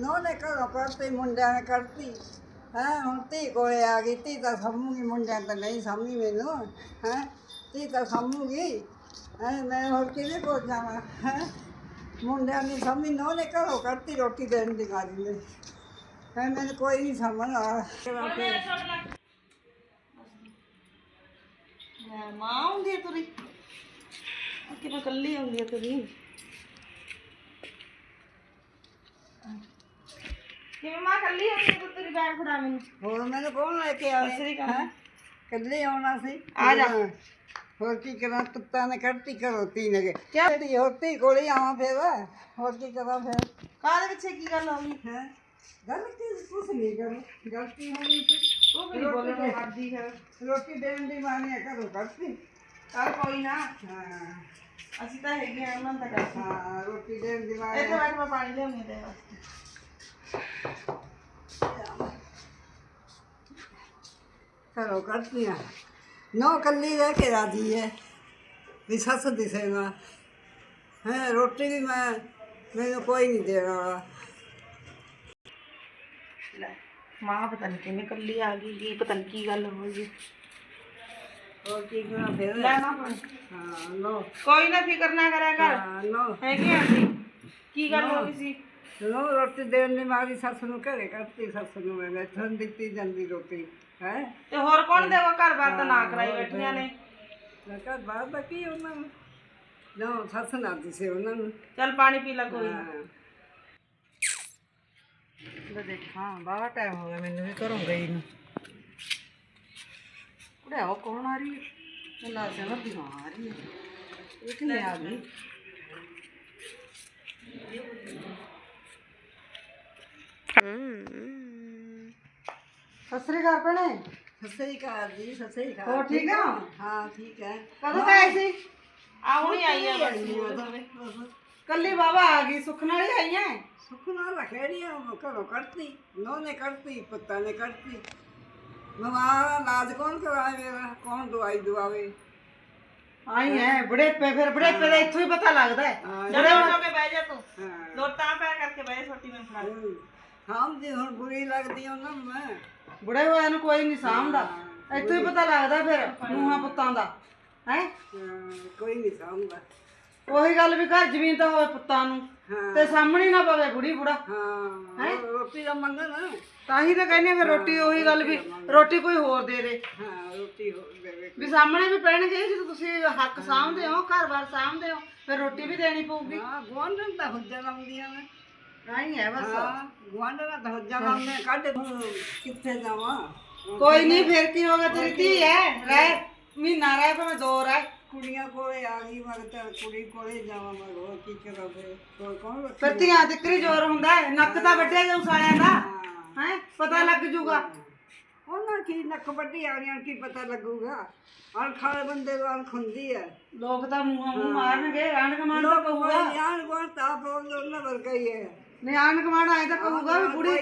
ਨੋ ਨੇ ਘਰੋਂ ਕਰਤੀ ਮੁੰਡਿਆਂ ਨੇ ਕਰਤੀ ਹੈ, ਹੁਣ ਧੀ ਕੋਲੇ ਆ ਗਈ, ਧੀ ਤਾਂ ਸਾਂਭੂਗੀ, ਮੁੰਡਿਆਂ ਤਾਂ ਨਹੀਂ ਸਾਂਭੀ ਮੈਨੂੰ। ਹੈ, ਧੀ ਤਾਂ ਸਾਂਭੂਗੀ। ਹੈ, ਮੈਂ ਹੋਰ ਕਿਹਦੇ ਕੋਲ ਜਾਵਾਂ? ਹੈ, ਮੁੰਡਿਆਂ ਨੇ ਸਾਂਭੀ ਨੋ ਨੇ ਘਰੋਂ ਕਰਤੀ ਰੋਟੀ ਦੇਣ ਦੀ ਗੱਲ ਨੇ ਹੈ, ਮੈਨੂੰ ਕੋਈ ਨਹੀਂ ਸਮਝ ਆ ਮਾਂ ਆਉਂਦੀ ਹੈ ਤੁਰੀ। ਕਿ ਕੱਲੀ ਆਉਂਦੀ ਹੈ ਤੁਰੀ? ਕਿਵੇਂ ਮਾਂ ਕੱਲੀ ਆਉਂਦੀ ਹੈ ਤੂੰ ਤੇਰੀ ਬੈਗ ਫੜਾ ਮੈਨੂੰ। ਹੋਰ ਮੈਨੂੰ ਕੌਣ ਲੈ ਕੇ ਆਵੇ ਸਤਿ ਸ੍ਰੀ ਅਕਾਲ। ਹੈਂ? ਇਕੱਲੇ ਆਉਣਾ ਸੀ। ਆ ਜਾ। ਹੋਰ ਕੀ ਕਰਾਂ ਤੁੱਤਾਂ ਨੇ ਕੱਢਤੀ ਘਰੋਂ ਤੀ ਨੇ ਕਿਆ? ਦੀ ਹੋਤੀ ਕੋਲੇ ਆਵਾਂ ਫਿਰ। ਹੋਰ ਕੀ ਕਰਾਂ ਫਿਰ? ਕਾਹਦੇ ਪਿੱਛੇ ਕੀ ਗੱਲ ਹੋ ਗਈ? ਹੈ? ਗੱਲ ਕੀ ਕੁਛ ਨਹੀਂ ਕਰ ਗਲਤੀ ਹੋਣੀ ਸੀ। ਤੂੰ ਵੀ ਬੋਲਣ ਹੱਦੀ ਫਿਰ ਰੋਟੀ ਦੇਣ ਦੀ ਮਾਨੀ ਘਰੋਂ ਕੱਢਤੀ। ਚੱਲ ਕੋਈ ਨਾ। ਹਾਂ। ਅਸੀਂ ਤਾਂ ਹੈਗੇ ਆ ਉਹਨਾਂ ਦਾ ਕਰ ਹਾਂ ਰੋਟੀ ਦੇਣ ਦੀ ਮਾਨੀ ਇੱਥੇ ਬੈਠ ਮੈਂ ਪਾਣੀ ਲਿਆਉਣੀ ਤੇਰੇ ਵਾਸਤੇ। ਘਰੋਂ ਕੱਢਤੀਆਂ ਨੌ ਕੱਲੀ ਰਹਿ ਕੇ ਰਾਜੀ ਹੈ ਵੀ ਸੱਸ ਦਿਸੇ ਨਾ ਹੈ ਰੋਟੀ ਵੀ ਮੈਂ ਮੈਨੂੰ ਕੋਈ ਨਹੀਂ ਦੇਣ ਵਾਲਾ। ਲੈ ਮਾਂ ਪਤਾ ਨਹੀਂ ਕਿਵੇਂ ਕੱਲੀ ਆ ਗਈ ਕੀ ਪਤਾ ਨਹੀਂ ਕੀ ਗੱਲ ਹੋ ਗਈ। ਹੋਰ ਕੀ ਕਰਾਂ ਫਿਰ? ਲੈ ਮਾਂ ਪਾਣੀ ਹਾਂ ਨੋ। ਕੋਈ ਨਾ ਫਿਕਰ ਨਾ ਕਰਿਆ ਕਰ। ਹਾਂ ਨੋ। ਹੈਗੇ ਆ ਅਸੀਂ। ਕੀ ਗੱਲ ਹੋ ਗਈ ਸੀ? ਨੋ ਰੋਟੀ ਦੇਣ ਦੀ ਮਾਰੀ ਸੱਸ ਨੂੰ ਘਰੇ ਕੱਢਤੀ ਸੱਸ ਨੂੰ ਮੈਂ ਇੱਥੋਂ ਦਿੱਤੀ ਜਾਂਦੀ ਰੋਟੀ ਹੈ? ਤੇ ਹੋਰ ਕੌਣ ਦੇਵਾ ਘਰ ਬਾਰ ਤਾਂ ਨਾ ਕਰਾਈ ਬੈਠੀਆਂ ਨੇ। ਮੈਂ ਕਿਹਾ ਬਾਹਰ ਦਾ ਕੀ ਉਹਨਾਂ ਨੂੰ? ਨੋ ਸੱਸ ਨਾ ਦਿਸੇ ਉਹਨਾਂ ਨੂੰ। ਚੱਲ ਪਾਣੀ ਪੀ ਲੈ ਕੋਈ। ਹਾਂ। ਲੈ ਦੇਖਾਂ ਬਾਹਰ ਟਾਈਮ ਹੋ ਗਿਆ ਮੈਨੂੰ ਵੀ ਘਰੋਂ ਗਈ ਨੂੰ। ਕੁੜੇ ਉਹ ਕੌਣ ਆ ਰਹੀ? ਹੈ ਨਾ ਬਿਮਾਰ ਆ ਰਹੀ ਹੈ ਇਹ ਕਿਵੇਂ ਆ ਗਈ? ਸਤਿ ਸ੍ਰੀ ਅਕਾਲ ਭੈਣੇ। ਅਕਾਲ ਜੀ ਸ੍ਰੀ ਅਕਾਲ ਹੋਰ ਠੀਕ ਆ? ਹਾਂ? ਠੀਕ ਹੈ। ਕਦੋਂ ਤੇ ਆਈ ਸੀ? ਆ ਹੁਣੀ ਆਈ ਆ ਕੱਲੀ ਬਾਬਾ ਆ ਗਈ ਸੁੱਖ ਨਾਲ ਹੀ ਆਈ ਐ ਸੁੱਖ ਨਾਲ ਰੱਖਿਆ ਉਹ ਘਰੋਂ ਕੱਢਤੀ ਨੋ ਨੇ ਕੱਢਤੀ ਪੁੱਤਾਂ ਨੇ ਕੱਢਤੀ। ਮਵਾਰਾ ਇਲਾਜ ਕੌਣ ਕਰਾਏ ਮੇਰਾ ਕੌਣ ਦਵਾਈ ਦਵਾਵੇ? ਆਈ ਐ ਬੜੇ ਪੇ ਫਿਰ ਬੜੇ ਪੇ ਦਾ ਇੱਥੋਂ ਹੀ ਪਤਾ ਲੱਗਦਾ ਹੈ। ਹਾਂ। ਜਿਹੜੇ ਹੋ ਕੇ ਬਹਿ ਜਾ ਤੂੰ। ਹਾਂ। ਲੋਟਾਂ ਪੈ ਕਰਕੇ ਬਹਿ ਛੋਟੀ ਮੈਂ ਫੜਾ। ਸਾਂਭ ਦੀ ਹੁਣ ਬੁਰੀ ਲੱਗਦੀ ਆ ਉਹਨਾਂ ਨੂੰ ਮੈਂ। ਬੁੜੇ ਹੋਇਆ ਨੂੰ ਕੋਈ ਨਹੀਂ ਸਾਂਭਦਾ। ਇੱਥੋਂ ਹੀ ਪਤਾ ਲੱਗਦਾ ਫਿਰ ਨੂਹਾਂ ਪੁੱਤਾਂ ਦਾ। ਹੈ? ਹਾਂ, ਕੋਈ ਨਹੀਂ ਸਾਂਭਦਾ। ਉਹੀ ਗੱਲ ਵੀ ਘਰ ਜ਼ਮੀਨ ਤਾਂ ਹੋਵੇ ਪੁੱਤਾਂ ਨੂੰ ਤੇ ਸਾਹਮਣੇ ਨਾ ਪਵੇ ਬੁੜੀ ਬੁੜਾ। ਹਾਂ ਰੋਟੀ ਦਾ ਮੰਗਣ। ਤਾਂ ਹੀ ਤਾਂ ਕਹਿੰਦੇ ਫਿਰ ਰੋਟੀ ਉਹੀ ਗੱਲ ਵੀ ਰੋਟੀ ਕੋਈ ਹੋਰ ਦੇ ਦੇ। ਹਾਂ ਰੋਟੀ ਹੋ ਦੇਵੇ ਵੀ ਸਾਹਮਣੇ ਵੀ ਪੈਣਗੇ ਜਦੋਂ ਤੁਸੀਂ ਹੱਕ ਸਾਂਭਦੇ ਹੋ ਘਰ-ਬਾਰ ਸਾਂਭਦੇ ਹੋ ਫਿਰ ਰੋਟੀ ਵੀ ਦੇਣੀ ਪਊਗੀ। ਹਾਂ ਗੁਆਂਢਣ ਤਾਂ ਹੁੱਜਾਂ ਲਾਉਂਦੀਆਂ ਨੇ। ਹੈ ਬਸ। ਤਾਂ ਕੱਢ ਕਿੱਥੇ ਜਾਵਾਂ? ਕੋਈ ਨਹੀਂ ਫਿਰ ਕੀ ਹੋਗਾ ਤੇਰੀ ਧੀ ਹੈ ਰਹਿ। ਮਹੀਨਾ ਰਹਿ ਭਾਵੇਂ ਦੋ ਰਹਿ। ਕੁੜੀਆਂ ਕੋਲੇ ਆ ਗਈ ਚੱਲ ਕੁੜੀ ਕੋਲੇ ਜਾਵਾਂ ਮੈਂ ਹੋਰ ਕੀ ਕਰਾਂ ਫਿਰ? ਕੋਈ ਕੌਣ ਰੱਖੇ ਫਿਰ ਧੀਆਂ ਤਿੱਕਰੀ ਜ਼ੋਰ ਹੁੰਦਾ ਹੈ। ਨੱਕ ਤਾਂ ਵੱਢਿਆ ਜਾਊ ਸਾਲਿਆਂ ਦਾ। ਹਾਂ। ਹੈ? ਪਤਾ ਲੱਗ ਜੂਗਾ। ਉਹਨਾਂ ਕੀ ਨੱਕ ਵੱਡੀ ਆਣੀਆਂ ਕੀ ਪਤਾ ਲੱਗੂਗਾ? ਅਣਖ ਵਾਲੇ ਬੰਦੇ ਨੂੰ ਅਣਖ ਹੁੰਦੀ ਹੈ। ਲੋਕ ਤਾਂ ਮੂੰਹਾਂ ਮੂੰਹ ਮਾਰਨਗੇ ਕਮਾਂਡ ਤਾਂ ਕਹੂਗਾ ਯਾਰ ਕੋਣ ਤਾਂ ਬੋਲ ਉਹਨਾਂ ਵਰਗਾ ਹੀ ਹੈ। ਨਹੀਂ ਆਣ ਕਮਾਂਡ ਆਏ ਤਾਂ ਕਹੂਗਾ ਵੀ ਬੁੜੀ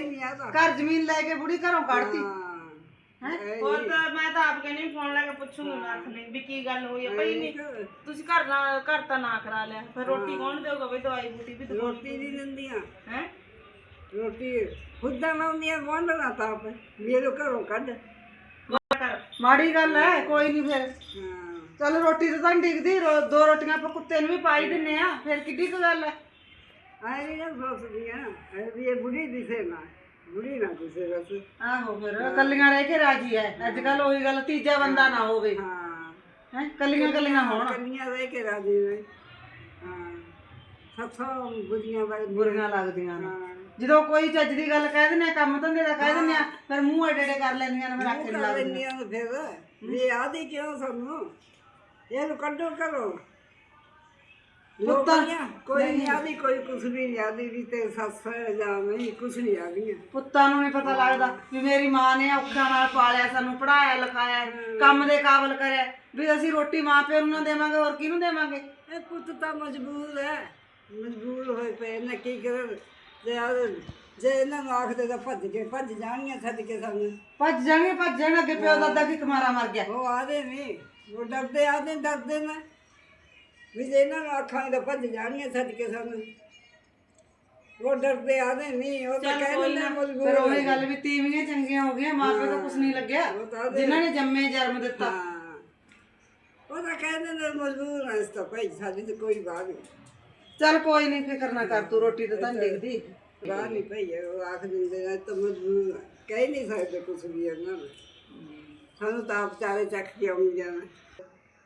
ਘਰ ਜ਼ਮੀਨ ਲੈ ਕੇ ਬੁੜੀ ਘਰੋਂ ਕੱਢਤੀ। ਹਾਂ ਹੈ? ਹੋਰ ਤਾਂ ਮੈਂ ਤਾਂ ਆਪ ਕਹਿੰਦੀ ਫੋਨ ਲਾ ਕੇ ਪੁੱਛੂਗੀ ਮੈਂ ਆਖਣੀ ਵੀ ਕੀ ਗੱਲ ਹੋਈ ਹੈ ਪਈ ਨਹੀਂ ਤੁਸੀਂ ਘਰ ਨਾ ਘਰ ਤਾਂ ਨਾ ਕਰਾ ਲਿਆ। ਫਿਰ ਰੋਟੀ ਕੌਣ ਦੇਊਗਾ ਬਈ ਦਵਾਈ ਬੂਟੀ ਵੀ ਤਾਂ ਰੋਟੀ ਨਹੀਂ ਦਿੰਦੀਆਂ। ਹੈ? ਰੋਟੀ ਖੁੱਦਾਂ ਲਾਉਂਦੀਆਂ ਗੁਆਂਢਣਾ ਤਾਂ ਆਪ ਮੇਰੇ ਘਰੋਂ ਕੱਢ। ਮਾੜੀ ਗੱਲ ਹੈ ਕੋਈ ਨਹੀਂ ਫਿਰ। ਚੱਲ ਰੋਟੀ ਤਾਂ ਤੁਹਾਨੂੰ ਡਿੱਗਦੀ ਦੋ ਰੋਟੀਆਂ ਆਪਾਂ ਕੁੱਤੇ ਨੂੰ ਵੀ ਪਾਈ ਦਿੰਨੇ ਆ ਫਿਰ ਕਿੱਡੀ ਕੁ ਗੱਲ ਹੈ ਆਏ ਨਹੀਂ ਨਾ ਸੋਚਦੀਆਂ ਐ ਵੀ ਇਹ ਬੁੜੀ ਦਿਸੇ ਨਾ ਬੁੜੀ ਨਾ ਦਿਸੇ ਬਸ ਆਹੋ ਫਿਰ ਕੱਲੀਆਂ ਰਹਿ ਕੇ ਰਾਜੀ ਐ ਅੱਜ ਕੱਲ ਉਹੀ ਗੱਲ ਤੀਜਾ ਬੰਦਾ ਨਾ ਹੋਵੇ। ਹਾਂ। ਹੈ ਕੱਲੀਆਂ ਕੱਲੀਆਂ ਹੋਣ। ਕੰਨੀਆਂ ਰਹਿ ਕੇ ਰਾਜੀ ਨੇ। ਹਾਂ। ਸੱਸਾਂ ਬੁੜੀਆਂ ਬਾਈ ਬੁਰੀਆਂ ਲੱਗਦੀਆਂ ਨੇ। ਹਾਂ। ਜਦੋਂ ਕੋਈ ਚੱਜ ਦੀ ਗੱਲ ਕਹਿ ਦਿੰਦੇ ਆ ਕੰਮ ਧੰਦੇ ਦਾ ਕਹਿ ਦਿੰਦੇ ਆ ਫਿਰ ਮੂੰਹ ਏਡੇ ਏਡੇ ਕਰ ਲੈਂਦੀਆਂ ਨੇ ਫਿਰ ਆਖੇ ਲੱਗਦੀਆਂ। ਲੈਂਦੀਆਂ ਨੇ ਫਿਰ। ਵੀ ਆਦੀ ਕਿਉਂ ਸਾਨੂੰ? ਇਹਨੂੰ ਕੱਢੋ ਕਰੋ ਲੋਕਾਂ ਕੋਈ ਨਹੀਂ ਆਦੀ ਕੋਈ ਕੁਛ ਵੀ ਨਹੀਂ ਆਦੀ ਵੀ ਤੇ ਸੱਸ ਜਾਂ ਨਹੀਂ ਕੁਛ ਨਹੀਂ ਆਦੀਆਂ ਪੁੱਤਾਂ ਨੂੰ ਨਹੀਂ ਪਤਾ ਲੱਗਦਾ ਵੀ ਮੇਰੀ ਮਾਂ ਨੇ ਔਖਿਆਂ ਨਾਲ ਪਾਲਿਆ ਸਾਨੂੰ ਪੜਾਇਆ ਲਿਖਾਇਆ ਕੰਮ ਦੇ ਕਾਬਲ ਕਰਿਆ। ਵੀ ਅਸੀਂ ਰੋਟੀ ਮਾਂ ਪਿਓ ਨੂੰ ਨਾ ਦੇਵਾਂਗੇ ਹੋਰ ਕਿਹਨੂੰ ਦੇਵਾਂਗੇ? ਇਹ ਪੁੱਤ ਤਾਂ ਮਜਬੂਰ ਹੈ। ਮਜਬੂਰ ਹੋਏ ਪਏ ਨੇ ਕੀ ਕਰਨ? ਜੇ ਆ- ਜੇ ਇਹਨਾਂ ਨੂੰ ਆਖਦੇ ਤਾਂ ਭੱਜ ਕੇ ਭੱਜ ਜਾਣੀਆਂ ਛੱਡ ਕੇ ਸਾਨੂੰ। ਭੱਜ ਜਾਣਗੇ ਭੱਜ ਜਾਣ ਅੱਗੇ ਪਿਓ ਦਾਦਾ ਕੀ ਕਮਾਰਾ ਮਰ ਗਿਆ। ਉਹ ਆਦੇ ਨਹੀਂ ਉਹ ਡਰਦੇ ਆਦੇ ਡਰਦੇ ਨੇ। ਵੀ ਜੇ ਇਹਨਾਂ ਨੂੰ ਆਖਾਂਗੇ ਤਾਂ ਭੱਜ ਜਾਣੀਆਂ ਛੱਡ ਕੇ ਸਾਨੂੰ ਉਹ ਡਰਦੇ ਆਦੇ ਨਹੀਂ ਉਹ ਤਾਂ ਕਹਿ ਦਿੰਦੇ ਫਿਰ ਮਜਬੂਰ ਉਹੀ ਗੱਲ ਵੀ ਤੀਵੀਆਂ ਚੰਗੀਆਂ ਹੋ ਗਈਆਂ ਮਾਪੇ ਦਾ ਕੁਝ ਨਹੀਂ ਲੱਗਿਆ ਉਹ ਤਾਂ ਜਿਨ੍ਹਾਂ ਨੇ ਜੰਮੇ ਜਨਮ ਦਿੱਤਾ। ਹਾਂ ਉਹ ਤਾਂ ਕਹਿ ਦਿੰਦੇ ਮਜਬੂਰ ਹੈ ਇਸ ਤਾਂ ਭਾਈ ਸਾਡੀ ਤਾਂ ਕੋਈ ਬਾਤ ਨਹੀਂ। ਚੱਲ ਕੋਈ ਨਹੀਂ ਫਿਕਰ ਨਾ ਕਰ ਤੂੰ ਰੋਟੀ ਤਾਂ ਤਾਂ ਡਿੱਗਦੀ ਬਾਹਰ ਨਹੀਂ ਭਈ ਉਹ ਆਖ ਦਿੰਦੇ ਨੇ ਤਾਂ ਮਜਬੂਰ। ਕਹਿ ਨਹੀਂ ਸਕਦੇ ਕੁਝ ਵੀ ਇਹਨਾਂ ਨੂੰ। ਸਾਨੂੰ ਤਾਂ ਆਪ ਚਾਰੇ ਚੱਕ ਕੇ ਆਉਂ ਜਾਣਾ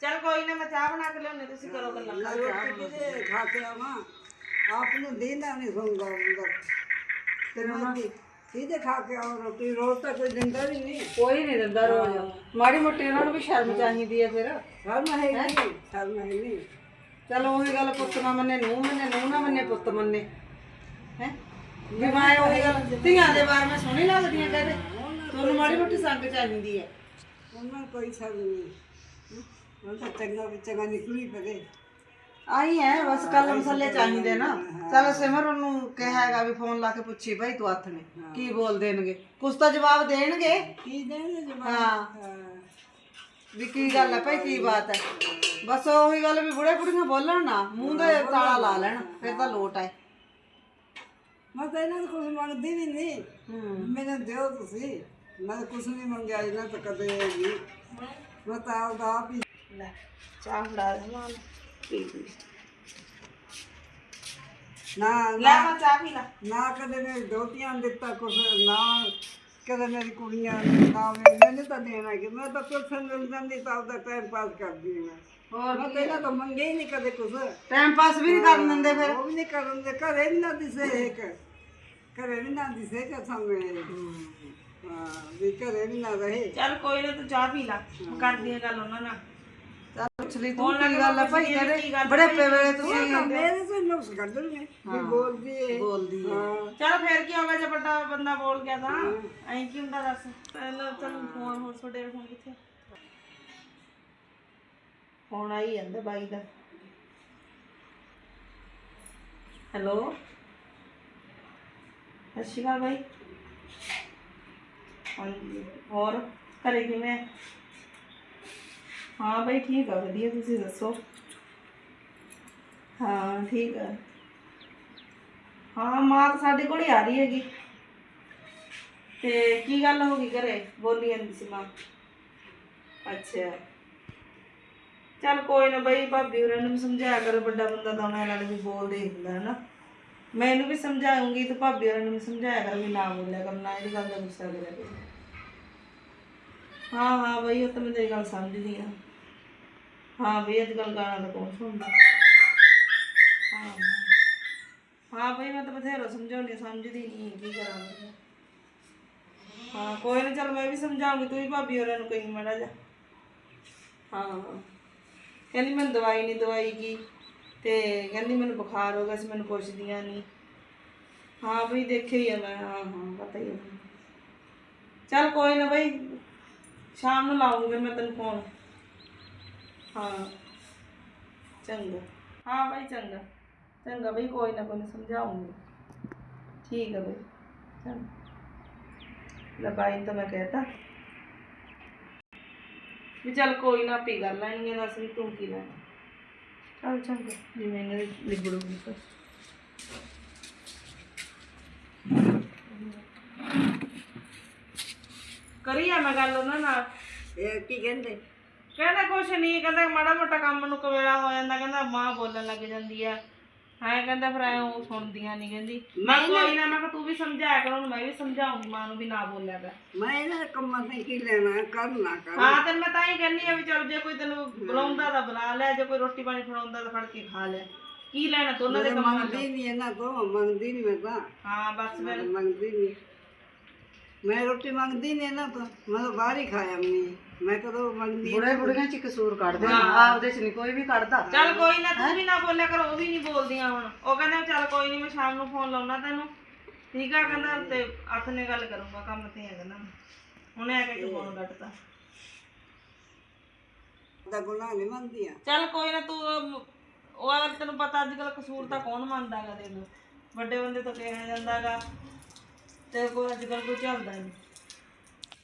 ਚੱਲ ਕੋਈ ਨਾ ਮੈਂ ਚਾਹ ਬਣਾ ਕੇ ਲਿਆਉਣੀ ਤੁਸੀਂ ਕਰੋ ਗੱਲਾਂ। ਰੋਟੀ ਕਿਤੇ ਖਾ ਕੇ ਆਵਾਂ ਆਪ ਨੂੰ ਦੇਣਾ ਨਹੀਂ ਸੁਣਦਾ ਹੁੰਦਾ ਤੇ ਮੈਂ ਕਿਤੇ ਖਾ ਕੇ ਆਉਂ ਰੋਟੀ ਰੋਜ਼ ਤਾਂ ਕੋਈ ਦਿੰਦਾ ਵੀ ਨਹੀਂ ਕੋਈ ਨਹੀਂ ਦਿੰਦਾ ਰੋਜ਼। ਮਾੜੀ ਮੋਟੀ ਉਹਨਾਂ ਨੂੰ ਵੀ ਸ਼ਰਮ ਚਾਹੀਦੀ ਹੈ ਫਿਰ। ਸ਼ਰਮ ਹੈ ਨਹੀਂ ਸ਼ਰਮ ਹੈ ਨਹੀਂ। ਚਲ ਉਹੀ ਗੱਲ ਪੁੱਤ ਨਾ ਮੰਨੇ ਨੂੰ ਮੰਨੇ ਨੂੰ ਨਾ ਮੰਨੇ ਪੁੱਤ ਮੰਨੇ। ਹੈ? ਵੀ ਮੈਂ ਉਹੀ ਗੱਲ ਧੀਆਂ ਦੇ ਬਾਰੇ ਮੈਂ ਸੋਹਣੀ ਲੱਗਦੀਆਂ ਕਹਿੰਦੇ। ਤੁਹਾਨੂੰ ਮਾੜੀ ਮੋਟੀ ਸੰਗ ਚਾਹੀਦੀ ਹੈ ਉਹਨਾਂ ਨੂੰ ਕੋਈ ਸ਼ਰਮ ਨਹੀਂ। ਉਹ ਤਾਂ ਚੰਗਾ ਵੀ ਚੰਗਾ ਨਿਕਲੀ ਪਵੇ ਆਈ ਹੈ ਬਸ ਕੱਲ ਮਸਲੇ ਚਾਹੀਦੇ ਨਾ। ਚਲ ਸਿਮਰ ਨੂੰ ਕਿਹਾ ਹੈਗਾ ਵੀ ਫੋਨ ਲਾ ਕੇ ਪੁੱਛੀ ਭਾਈ ਤੂੰ ਹੱਥ ਨੇ ਕੀ ਬੋਲ ਦੇਣਗੇ? ਕੁਛ ਤਾਂ ਜਵਾਬ ਦੇਣਗੇ। ਕੀ ਦੇਣੇ ਜਵਾਬ? ਹਾਂ। ਹਾਂ। ਵੀ ਕੀ ਗੱਲ ਹੈ ਭਾਈ ਕੀ ਬਾਤ ਹੈ? ਬਸ ਉਹੀ ਗੱਲ ਵੀ ਬੁੜੇ ਬੁੜੀਆਂ ਬੋਲਣ ਨਾ ਮੂੰਹ ਦੇ ਤਾਲਾ ਲਾ ਲੈਣ ਫਿਰ ਤਾਂ ਲੋਟ ਆਏ ਮੈਂ ਤਾਂ ਇਹਨਾਂ ਨੂੰ ਕੁਝ ਮੰਗਦੀ ਵੀ ਨਹੀਂ ਮੈਨੂੰ ਦਿਓ ਤੁਸੀਂ। ਮੈਂ ਕੁਝ ਨਹੀਂ ਮੰਗਿਆ ਇਹਨਾਂ ਤੋਂ ਕਦੇ ਵੀ। ਮੈਂ ਤਾਂ ਆਪ ਹੀ ਲੈ ਚਾਹ ਫੜਾ ਦੇ ਮਾਂ ਪੀ ਪੀ ਨਾ ਲੈ ਮੈਂ ਚਾਹ ਪੀ ਲਾ। ਨਾ ਕਦੇ ਮੇਰੀ ਦੋਤੀਆਂ ਨੂੰ ਦਿੱਤਾ ਕੁਛ ਨਾ ਕਦੇ ਮੇਰੀ ਕੁੜੀਆਂ ਨੂੰ, ਨਾ ਮੇਰੀ- ਮੈਨੂੰ ਤਾਂ ਦੇਣਾ ਕਿ ਮੈਂ ਤਾਂ ਕੁਛ ਮਿਲ ਜਾਂਦੀ ਤਾਂ ਆਪਦਾ ਟਾਈਮ ਪਾਸ ਕਰਦੀ ਹਾਂ ਹੋਰ ਮੈਂ ਤਾਂ ਇਹਨਾਂ ਤੋਂ ਮੰਗੇ ਹੀ ਨਹੀਂ ਕਦੇ ਕੁਛ। ਟਾਈਮ ਪਾਸ ਵੀ ਨਹੀਂ ਕਰਨ ਦਿੰਦੇ ਫਿਰ। ਉਹ ਵੀ ਨਹੀਂ ਕਰਨ ਦੇ ਘਰੇ ਵੀ ਨਾ ਦਿਸੇ ਇੱਕ ਘਰੇ ਵੀ ਨਾ ਦਿਸੇ ਕਿ ਸਾਹਮਣੇ। ਹਾਂ। ਵੀ ਘਰੇ ਵੀ ਨਾ ਰਹੇ ਚੱਲ ਕੋਈ ਨਾ ਤੂੰ ਚਾਹ ਪੀ ਲਾ। ਮੈਂ ਕਰਦੀ ਆ ਗੱਲ ਉਹਨਾਂ ਨਾਲ। ਪੁੱਛ ਲਈ ਤੂੰ ਕੀ ਗੱਲ ਹੈ ਭਾਈ? ਕਹਿੰਦੇ ਬੜੇ ਪੇ ਵੇਲੇ ਤੁਸੀਂ ਤਾਂ ਮੇਰੇ ਤੋਂ ਨੁਕਸ ਕੱਢਣਗੇ ਵੀ ਬੋਲਦੀ ਏ ਬੋਲਦੀ ਹੈ। ਹਾਂ। ਚੱਲ ਫੇਰ ਕੀ ਹੋ ਗਿਆ ਜੇ ਵੱਡਾ ਬੰਦਾ ਬੋਲ ਗਿਆ ਤਾਂ? ਐਂ ਕੀ ਹੁੰਦਾ ਦੱਸ? ਪਹਿਲਾਂ ਤੈਨੂੰ ਫੋਨ ਹੋਰ ਤੁਹਾਡੇ ਫੋਨ ਕਿੱਥੇ? ਫੋਨ ਆਈ ਜਾਂਦਾ ਬਾਈ ਦਾ। ਹੈਲੋ? ਸਤਿ ਸ਼੍ਰੀ ਅਕਾਲ ਬਾਈ। ਹਾਂਜੀ ਹੋਰ ਘਰੇ ਕਿਵੇਂ? ਆ? ਹਾਂ ਬਾਈ ਠੀਕ ਆ, ਵਧੀਆ ਤੁਸੀਂ ਦੱਸੋ? ਹਾਂ, ਠੀਕ ਆ। ਹਾਂ, ਮਾਂ ਤਾਂ ਸਾਡੇ ਕੋਲ ਹੀ ਆ ਰਹੀ ਹੈਗੀ। ਤੇ ਕੀ ਗੱਲ ਹੋ ਗਈ ਘਰੇ? ਬੋਲੀ ਜਾਂਦੀ ਸੀ ਮਾਂ। ਅੱਛਾ। ਚੱਲ ਕੋਈ ਨਾ ਬਈ, ਭਾਬੀ ਹੋਰਾਂ ਨੂੰ ਵੀ ਸਮਝਾਇਆ ਕਰੋ, ਵੱਡਾ ਬੰਦਾ ਤਾਂ ਉਹਨਾਂ ਨਾਲ ਵੀ ਬੋਲਦੇ ਹੀ ਹੁੰਦਾ, ਹਨਾ। ਮੈਂ ਇਹਨੂੰ ਵੀ ਸਮਝਾਉਂਗੀ ਤੇ ਭਾਬੀ ਹੋਰਾਂ ਨੂੰ ਵੀ ਸਮਝਾਇਆ ਕਰ ਵੀ ਨਾ ਬੋਲਿਆ ਕਰਨਾ ਇਹਦੀ ਗੱਲ ਦਾ ਗੁੱਸਾ ਕਰਿਆ ਕਰੋ। ਹਾਂ ਹਾਂ ਬਈ, ਉਹ ਤਾਂ ਮੈਂ ਤੇਰੀ ਗੱਲ ਸਮਝਦੀ ਹਾਂ। ਹਾਂ ਬਈ ਅੱਜ ਕੱਲ੍ਹ ਗਾਣਾ ਤਾਂ ਕੌਣ ਸੁਣਦਾ। ਹਾਂ ਹਾਂ। ਬਈ, ਮੈਂ ਤਾਂ ਬਥੇਰਾ ਸਮਝਾਉਣੀ ਸਮਝਦੀ ਨਹੀਂ ਕੀ ਕਰਾਂ ਮੈਂ ਹਾਂ, ਕੋਈ ਨਾ, ਚੱਲ ਮੈਂ ਵੀ ਸਮਝਾਉਂਗੀ, ਤੂੰ ਵੀ ਭਾਬੀ ਹੋਰਾਂ ਨੂੰ ਕਹੀਂ ਹਾਂ ਹਾਂ। ਕਹਿੰਦੀ ਮੈਨੂੰ ਦਵਾਈ ਨਹੀਂ ਦਵਾਈ ਕੀ ਤੇ ਕਹਿੰਦੀ ਮੈਨੂੰ ਬੁਖਾਰ ਹੋ ਗਿਆ ਸੀ, ਮੈਨੂੰ ਪੁੱਛਦੀਆਂ ਨਹੀਂ ਹਾਂ ਬਈ, ਦੇਖਿਆ ਹੀ ਆ ਮੈਂ, ਹਾਂ ਹਾਂ, ਪਤਾ ਹੀ ਆ। ਚੱਲ ਕੋਈ ਨਾ ਬਈ, ਸ਼ਾਮ ਨੂੰ ਲਾਉਂਗੀ ਮੈਂ ਤੈਨੂੰ ਫੋਨ। ਹਾਂ ਚੰਗਾ ਹਾਂ ਬਈ ਚੰਗਾ ਚੰਗਾ ਬਈ ਕੋਈ ਨਾ ਕੋਈ ਨਾ ਸਮਝਾਉਂਗੀ ਠੀਕ ਹੈ ਬਈ ਚੰਗਾ ਲੈ ਬਾਈ ਨੂੰ ਤਾਂ ਮੈਂ ਕਹਿਤਾ ਵੀ ਚੱਲ ਕੋਈ ਨਾ ਆਪੇ ਕਰ ਲੈਣੀ ਹੈ ਦੱਸ ਵੀ ਤੂੰ ਕੀ ਲੈਣਾ ਚੱਲ ਚੰਗਾ ਜਿਵੇਂ ਇਹਨਾਂ ਦੀ ਲਿਬੜੂਗੀ ਤਾਂ ਕਰੀ ਆ ਕਹਿੰਦੇ ਕੁਛ ਨਹੀਂ ਕਹਿੰਦਾ ਮਾੜਾ ਮੋਟਾ ਕੰਮ ਨੂੰ ਕਵੇਲਾ ਹੋ ਜਾਂਦਾ ਕਹਿੰਦਾ ਮਾਂ ਬੋਲਣ ਲੱਗ ਜਾਂਦੀ ਆ। ਹਾਂ ਕਹਿੰਦਾ ਫਿਰ ਐ ਉਹ ਸੁਣਦੀਆਂ ਨਹੀਂ ਕਹਿੰਦੀ ਮੈਂ ਕੋਈ ਨਾ ਮੈਂ ਕਿਹਾ ਤੂੰ ਵੀ ਸਮਝਾਇਆ ਕਰ ਉਹਨੂੰ ਮੈਂ ਵੀ ਸਮਝਾਉਂਗੀ ਮਾਂ ਨੂੰ ਵੀ ਨਾ ਬੋਲਿਆ ਕਰ। ਮੈਂ ਇਹਨਾਂ ਦੇ ਕੰਮਾਂ ਤੇ ਕੀ ਲੈਣਾ ਕਰਨਾ ਕਰ ਹਾਂ ਤੈਨੂੰ ਮੈਂ ਤਾਂ ਹੀ ਕਹਿੰਦੀ ਆ ਵੀ ਚਲ ਜੇ ਕੋਈ ਤੈਨੂੰ ਬੁਲਾਉਂਦਾ ਤਾਂ ਬੁਲਾ ਲੈ ਜੇ ਕੋਈ ਰੋਟੀ ਪਾਣੀ ਖਵਾਉਂਦਾ ਤਾਂ ਫੜ ਕੇ ਖਾ ਲੈ। ਕੀ ਲੈਣਾ ਤੂੰ ਉਹਨਾਂ ਦੇ ਕੰਮਾਂ ਮੰਗਦੀ ਨਹੀਂ ਇਹਨਾਂ ਤੋਂ ਮੰਗਦੀ ਨਹੀਂ ਮੈਂ ਤਾਂ। ਹਾਂ ਬਸ ਫਿਰ। ਮੰਗਦੀ ਨਹੀਂ ਮੈਂ ਰੋਟੀ ਮੰਗਦੀ ਨਹੀਂ ਤੋਂ। ਮੈਂ ਤਾਂ ਬਾਹਰ ਹੀ ਖਾਇਆ ਮੈਂ ਮੈਂ ਕਦੋਂ ਮੰਗਦੀ ਬੁੜੇ ਬੁੜੀਆਂ ਚ ਕਸੂਰ ਕੱਢਦੇ ਆ ਆਪਦੇ ਚ ਨਹੀਂ ਕੋਈ ਵੀ ਕੱਢਦਾ। ਚੱਲ ਕੋਈ ਨਾ ਤੂੰ ਵੀ ਨਾ ਬੋਲਿਆ ਕਰ ਉਹ ਵੀ ਨਹੀਂ ਬੋਲਦੀਆਂ ਹੁਣ। ਉਹ ਕਹਿੰਦੇ ਚੱਲ ਕੋਈ ਨਹੀਂ ਮੈਂ ਸ਼ਾਮ ਨੂੰ ਫੋਨ ਲਾਉਣਾ ਤੈਨੂੰ। ਠੀਕ ਆ ਕਹਿੰਦਾ ਤੇ ਹੱਥ ਨੇ ਗੱਲ ਕਰੂੰਗਾ ਕੰਮ ਤੇ ਆ ਕਹਿੰਦਾ ਉਹਨੇ ਆ ਕੇ ਫੋਨ ਕੱਟਤਾ। ਦਾ ਗੁਨਾਹ ਨਹੀਂ ਮੰਗਦੀਆਂ ਚੱਲ ਕੋਈ ਨਾ ਤੂੰ ਉਹ ਆ ਤੈਨੂੰ ਪਤਾ ਅੱਜ ਕੱਲ ਕਸੂਰ ਤਾਂ ਕੌਣ ਮੰਨਦਾਗਾ ਤੈਨੂੰ। ਵੱਡੇ ਬੰਦੇ ਤੋਂ ਕਿਹਾ ਜਾਂਦਾਗਾ ਤੇ ਕੋਈ ਅੱਜ ਕੱਲ ਕੋਈ ਚੱਲਦਾ ਨਹੀਂ।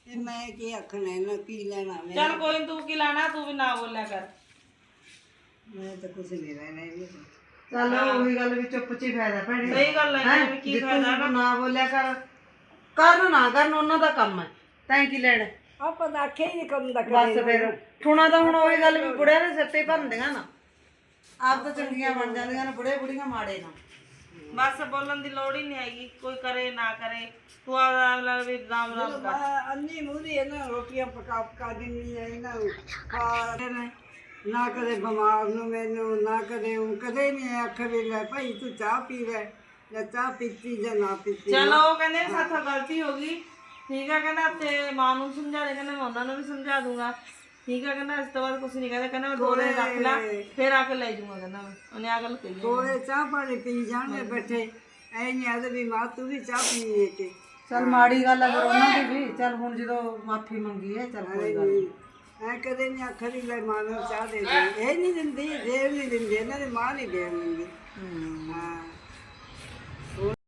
ਇਹ ਮੈਂ ਕੀ ਆਖਣਾ ਇਹਨਾਂ ਕੀ ਲੈਣਾ ਮੈਂ ਚੱਲ ਕੋਈ ਨੀ, ਤੂੰ ਕੀ ਲੈਣਾ ਤੂੰ ਵੀ ਨਾ ਬੋਲਿਆ ਕਰ। ਮੈਂ ਤਾਂ ਕੁਝ ਨਹੀਂ ਲੈਣਾ ਇਹ ਚੱਲ ਉਹੀ ਗੱਲ ਵੀ ਚੁੱਪ ਚ ਹੀ ਫਾਇਦਾ ਭੈਣੇ। ਸਹੀ ਗੱਲ ਹੈ ਹੈਂ? ਕੀ ਜਿੱਥੇ ਫਾਇਦਾ ਤੂੰ ਨਾ। ਬੋਲਿਆ ਕਰ ਕਰਨ ਨਾ ਕਰਨ ਉਹਨਾਂ ਦਾ ਕੰਮ ਹੈ। ਤੈਂ ਕੀ ਲੈਣਾ? ਆਪਾਂ ਤਾਂ ਆਖਿਆ ਹੀ ਨਹੀਂ ਕੰਮ ਦਾ ਬਸ ਫਿਰ ਠੁਣਾ ਤਾਂ ਹੁਣ ਉਹੀ ਗੱਲ ਵੀ ਬੁੜਿਆਂ ਦੇ ਸਿਰ ਤੇ ਭੰਨਦੀਆਂ ਨਾ। ਆਪ ਤਾਂ ਚੰਗੀਆਂ ਬਣ ਜਾਂਦੀਆਂ ਨੇ ਬੁੜੇ ਬੁੜੀਆਂ ਮਾੜੇ ਨਾ। ਬਸ ਬੋਲਣ ਦੀ ਲੋੜ ਹੀ ਨਹੀਂ ਹੈਗੀ ਕੋਈ ਕਰੇ ਨਾ ਕਰੇ। ਤੂੰ ਆਪਦਾ ਵੀ ਰਾਮ ਰਾਮ ਕਰ। ਮੈਂ ਅੰਨੀ ਮੂਰੀ ਇਹਨਾਂ ਨੂੰ ਰੋਟੀਆਂ ਪਕਾ ਪਕਾ ਦਿੰਦੀ ਆ ਇਹਨਾਂ ਨੂੰ ਖਾ ਰਹੇ ਨੇ। ਕਦੇ ਬਿਮਾਰ ਨੂੰ ਮੈਨੂੰ ਨਾ ਕਦੇ ਉਹ ਕਦੇ ਨਹੀਂ ਆਖ ਵੀ ਲੈ ਭਾਈ ਤੂੰ ਚਾਹ ਪੀ ਲੈ ਜਾਂ ਚਾਹ ਪੀਤੀ ਜਾਂ ਨਾ ਪੀਤੀ। ਚਲੋ ਉਹ ਕਹਿੰਦੇ ਸਾਥੋਂ ਗਲਤੀ ਹੋ ਗਈ। ਠੀਕ ਆ ਕਹਿੰਦਾ ਤੇ ਮਾਂ ਨੂੰ ਸਮਝਾ ਦੇ ਕਹਿੰਦਾ ਮੈਂ ਉਹਨਾਂ ਨੂੰ ਵੀ ਸਮਝਾ ਦੂੰਗਾ। ਠੀਕ ਆ ਕਹਿੰਦਾ ਇਸ ਤੋਂ ਬਾਅਦ ਕੁਝ ਨਹੀਂ ਕਹਿੰਦਾ ਕਹਿੰਦਾ ਮੈਂ ਦੋ ਦਿਨ ਰੱਖ ਲਾ ਫਿਰ ਆ ਕੇ ਲੈ ਜਾਊਂਗਾ ਕਹਿੰਦਾ ਮੈਂ। ਉਹਨੇ ਆ ਗੱਲ ਕਹੀ ਹੈ। ਕੋਲੇ ਚਾਹ ਪਾਣੀ ਪੀ ਜਾਣਗੇ ਬੈਠੇ। ਐ ਨਹੀਂ ਆਦਾ ਵੀ ਮਾਂ ਤੂੰ ਵੀ ਚਾਹ ਪੀ ਲੈ ਕੇ। ਚੱਲ ਮਾੜੀ ਗੱਲ ਹੈ ਫਿਰ ਉਹਨਾਂ ਦੀ ਵੀ ਚੱਲ ਹੁਣ ਜਦੋਂ ਮਾਫੀ ਮੰਗੀ ਹੈ ਚੱਲ ਕੋਈ ਗੱਲ ਨੀ। ਐ ਕਦੇ ਨਹੀਂ ਆਖ ਵੀ ਲੈ ਮਾਂ ਨੂੰ ਚਾਹ ਦੇ ਦੇ। ਇਹ ਨਹੀਂ ਦਿੰਦੀ ਦੇਵ ਨਹੀਂ ਦਿੰਦੀ ਇਹਨਾਂ ਦੀ ਮਾਂ ਨਹੀਂ ਦੇਣ ਦਿੰਦੀ। ਹਾਂ।